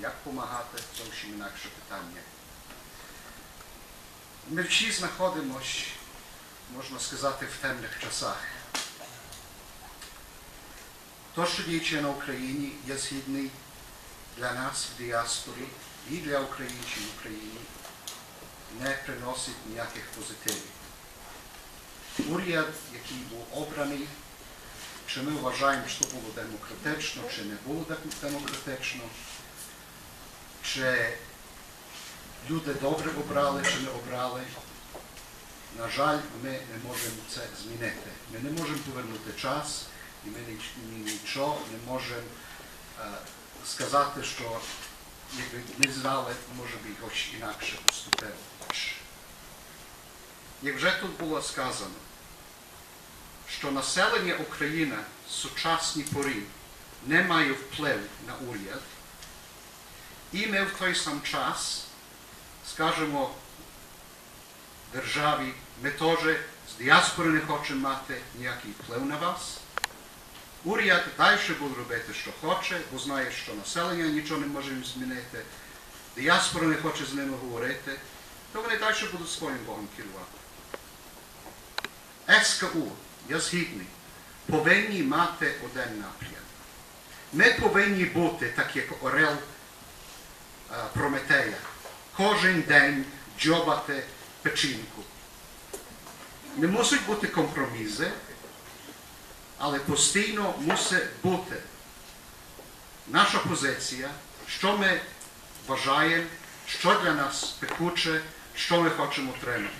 як допомагати, зовсім інакше питання. Ми всі знаходимося, можна сказати, в темних часах. То, що діючи на Україні, є згідний для нас в діаспорі і для українців в Україні не приносить ніяких позитивів. Уряд, який був обраний, чи ми вважаємо, що було демократично, чи не було демократично, чи люди добре обрали, чи не обрали. На жаль, ми не можемо це змінити. Ми не можемо повернути час, і ми нічого не можемо е, сказати, що якби ми знали, може би якось інакше поступило. Як вже тут було сказано, що населення України в сучасній порі не має вплив на уряд, і ми в той сам час скажемо державі, ми теж з діаспори не хочемо мати ніякий вплив на вас. Уряд далі буде робити, що хоче, бо знає, що населення нічого не може змінити, діаспора не хоче з ними говорити, то вони далі будуть своїм Богом керувати. СКУ, я згідний, повинні мати один напрям. Ми повинні бути, так як Орел Прометея, кожен день джобати печінку. Не мусить бути компромізи, але постійно мусить бути наша позиція, що ми вважаємо, що для нас пекуче, що ми хочемо отримати.